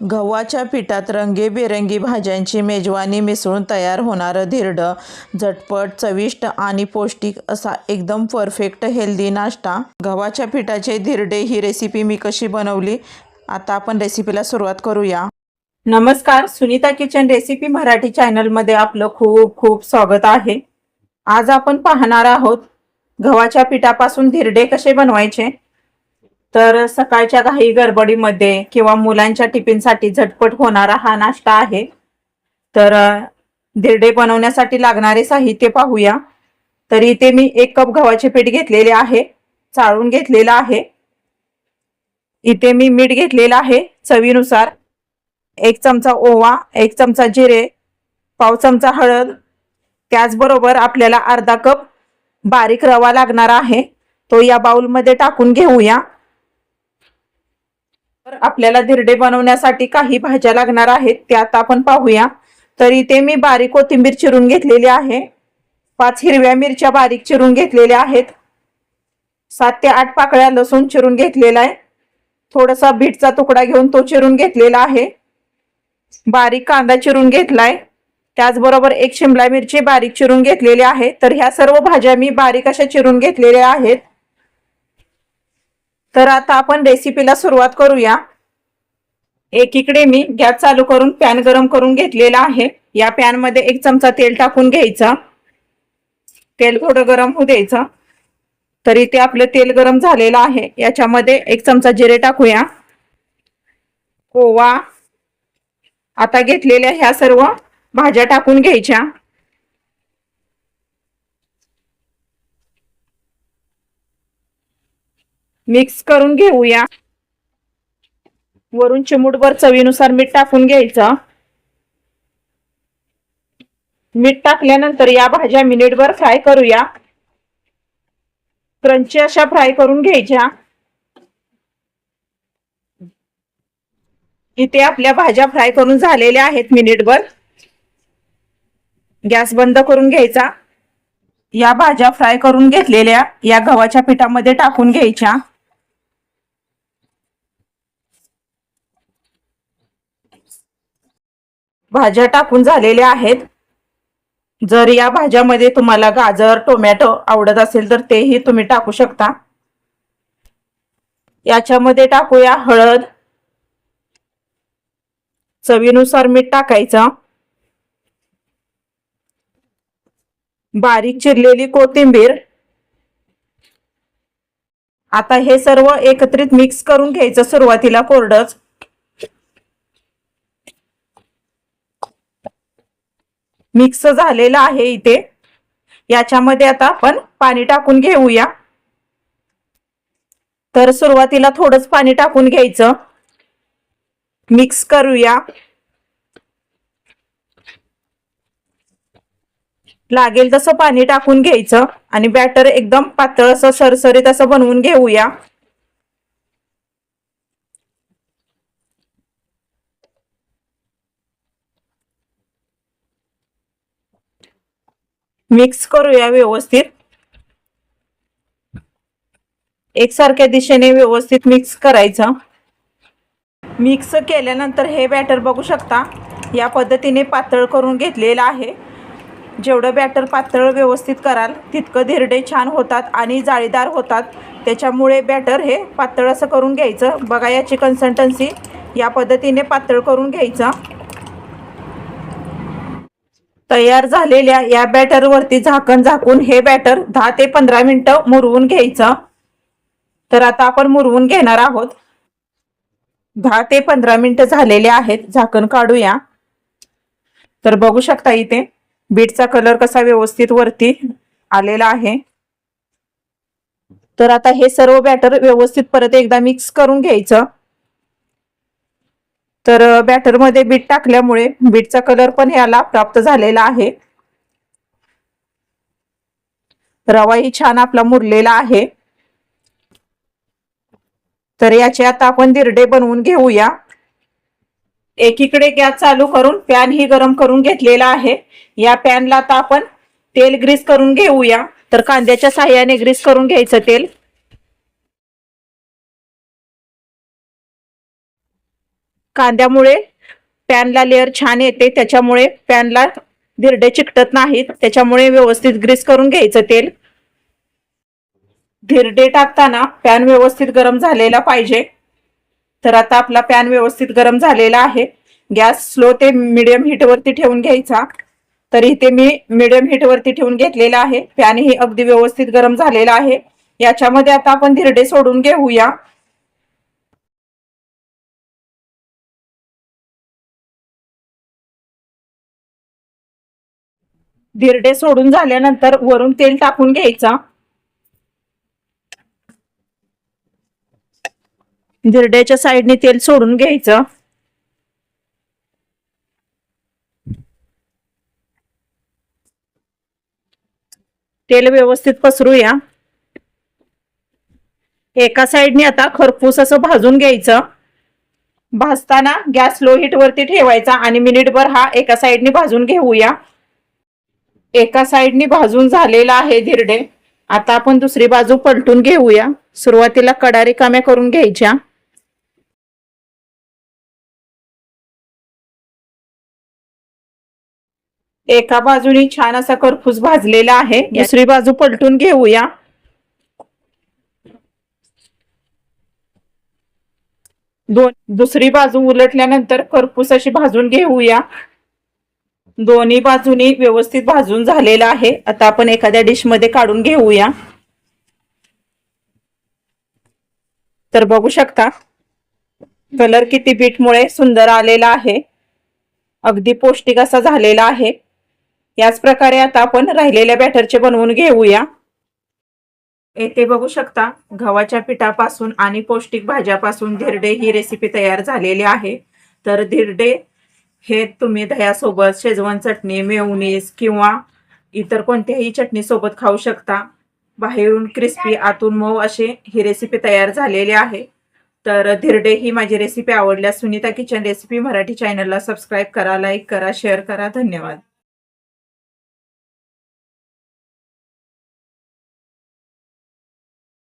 गव्हाच्या पिठात रंगीबेरंगी भाज्यांची मेजवानी मिसळून तयार होणारं धिरडं. झटपट चविष्ट आणि पौष्टिक असा एकदम परफेक्ट हेल्दी नाश्ता. गव्हाच्या पिठाचे धिरडे ही रेसिपी मी कशी बनवली? आता आपण रेसिपीला सुरुवात करूया. नमस्कार सुनीता किचन रेसिपी मराठी चॅनलमध्ये आपलं खूप खूप स्वागत आहे. आज आपण पाहणार आहोत गव्हाच्या पिठापासून धिरडे कसे बनवायचे? तर सकाळच्या घाई गडबडीमध्ये किंवा मुलांच्या टिफिनसाठी झटपट होणारा हा नाश्ता आहे. तर अ, धिरडे बनवण्यासाठी लागणारे साहित्य पाहूया. तर इथे मी एक कप गव्हाचे पीठ घेतलेले आहे चाळून घेतलेलं आहे. इथे मी मीठ घेतलेलं आहे चवीनुसार. एक चमचा ओवा एक चमचा जिरे पाव चमचा हळद. त्याचबरोबर आपल्याला अर्धा कप बारीक रवा लागणार आहे. तो या बाउलमध्ये टाकून घेऊया. तर आपल्याला धिरडे बनवण्यासाठी काही भाज्या लागणार आहेत त्या आता आपण पाहूया. तर इथे मी बारीक कोथिंबीर चिरून घेतलेली आहे. पाच हिरव्या मिरच्या बारीक चिरून घेतलेल्या आहेत. सात ते आठ पाकळ्या लसूण चिरून घेतलेला आहे. थोडासा बीटचा तुकडा घेऊन तो चिरून घेतलेला आहे. बारीक कांदा चिरून घेतलाय. त्याचबरोबर एक शिमला मिरची बारीक चिरून घेतलेली आहे. तर ह्या सर्व भाज्या मी बारीक अशा चिरून घेतलेल्या आहेत. तर आता आपण रेसिपीला सुरुवात करूया. एकीकडे मी गॅस चालू करून पॅन गरम करून घेतलेला आहे. या पॅनमध्ये एक चमचा तेल टाकून घ्यायचा. तेल थोडं गरम होऊ द्यायचं. तर इथे आपलं तेल गरम झालेलं आहे. याच्यामध्ये एक चमचा जिरे टाकूया. ओवा. आता घेतलेल्या ह्या सर्व भाज्या टाकून घ्यायच्या. मिक्स करून घेऊया. वरून चिमूटभर चवीनुसार मीठ टाकून घ्यायचं. मीठ टाकल्यानंतर या भाज्या मिनिटभर फ्राय करूया. क्रंची अशा फ्राय करून घ्यायच्या. इथे आपल्या भाज्या फ्राय करून झालेल्या आहेत मिनिटभर. गॅस बंद करून घ्यायचा. या भाज्या फ्राय करून घेतलेल्या या गव्हाच्या पिठामध्ये टाकून घ्यायच्या. भाज्या टाकून झालेल्या आहेत. जर या भाज्यामध्ये तुम्हाला गाजर टोमॅटो आवडत असेल तर तेही तुम्ही टाकू शकता. याच्यामध्ये टाकूया हळद. चवीनुसार मीठ टाकायचं. बारीक चिरलेली कोथिंबीर. आता हे सर्व एकत्रित मिक्स करून घ्यायचं सुरुवातीला कोरडच. मिक्स झालेलं आहे इथे. याच्यामध्ये आता आपण पाणी टाकून घेऊया. तर सुरुवातीला थोडंच पाणी टाकून घ्यायचं. मिक्स करूया. लागेल तसं पाणी टाकून घ्यायचं आणि बॅटर एकदम पातळ असं सरसरीत असं बनवून घेऊया. मिक्स करूया व्यवस्थित. एकसारख्या दिशेने व्यवस्थित मिक्स करायचं. मिक्स केल्यानंतर हे बॅटर बघू शकता या पद्धतीने पातळ करून घेतलेलं आहे. जेवढं बॅटर पातळ व्यवस्थित कराल तितकं धिरडे छान होतात आणि जाळीदार होतात. त्याच्यामुळे बॅटर हे पातळ असं करून घ्यायचं. बघा याची कन्सल्टन्सी या पद्धतीने पातळ करून घ्यायचं. तयार झालेल्या या बॅटरवरती झाकण झाकून हे बॅटर दहा ते पंधरा मिनिटं मुरवून घ्यायचं. तर आता आपण मुरवून घेणार आहोत. दहा ते पंधरा मिनिटं झालेले आहेत. झाकण काढूया. तर बघू शकता इथे बीटचा कलर कसा व्यवस्थित वरती आलेला आहे. तर आता हे सर्व बॅटर व्यवस्थित परत एकदा मिक्स करून घ्यायचं. तर बॅटरमध्ये बीट टाकल्यामुळे बीटचा कलर पण याला प्राप्त झालेला आहे. रवाही छान आपला मुरलेला आहे. तर याचे आता आपण दिरडे बनवून घेऊया. एकीकडे गॅस चालू करून पॅन ही गरम करून घेतलेला आहे. या पॅनला आता आपण तेल ग्रीस करून घेऊया. तर कांद्याच्या साह्याने ग्रीस करून घ्यायचं तेल. कांद्यामुळे पॅनला लेअर छान येते त्याच्यामुळे पॅनला धिरडे चिकटत नाहीत त्याच्यामुळे व्यवस्थित ग्रीस करून घ्यायचं तेल. धिरडे टाकताना पॅन व्यवस्थित गरम झालेला पाहिजे. तर आता आपला पॅन व्यवस्थित गरम झालेला आहे. गॅस स्लो ते मिडियम हीटवरती ठेवून घ्यायचा. तर इथे मी मिडियम हीटवरती ठेवून घेतलेला आहे. पॅन ही अगदी व्यवस्थित गरम झालेला आहे. याच्यामध्ये आता आपण धिरडे सोडून घेऊया. धिरडे सोडून झाल्यानंतर वरून तेल टाकून घ्यायचा. धिरड्याच्या साईडने तेल सोडून घ्यायचं. तेल व्यवस्थित पसरूया. एका साईडने आता खरपूस असं भाजून घ्यायचं. भाजताना गॅस लो हीट वरती ठेवायचा आणि मिनिटभर हा एका साईडने भाजून घेऊया. एका साईडने भाजून झालेला आहे धिरडे. आता आपण दुसरी बाजू पलटून घेऊया. सुरुवातीला कडा रिकाम्या करून घ्यायच्या. एका बाजूनी छान असा करफूस भाजलेला आहे. दुसरी बाजू पलटून घेऊया. दोन दुसरी बाजू उलटल्यानंतर करपूस अशी भाजून घेऊया. दोन्ही बाजूनी व्यवस्थित भाजून झालेला आहे. आता आपण एखाद्या डिशमध्ये काढून घेऊया. तर बघू शकता कलर किती बीटमुळे सुंदर आलेला आहे. अगदी पौष्टिक असा झालेला आहे. याच प्रकारे आता आपण राहिलेल्या बॅटरचे बनवून घेऊया. येथे बघू शकता गव्हाच्या पिठापासून आणि पौष्टिक भाज्यापासून धिरडे ही रेसिपी तयार झालेली आहे. तर धिरडे हे तुम्ही दह्यासोबत शेजवान चटणी मेवनीस किंवा इतर कोणत्याही चटणीसोबत खाऊ शकता. बाहेरून क्रिस्पी आतून मऊ असे ही रेसिपी तयार झालेली आहे. तर धिरडे ही माझी रेसिपी आवडल्यास सुनीता किचन रेसिपी मराठी चॅनलला सबस्क्राईब करा लाईक करा शेअर करा. धन्यवाद.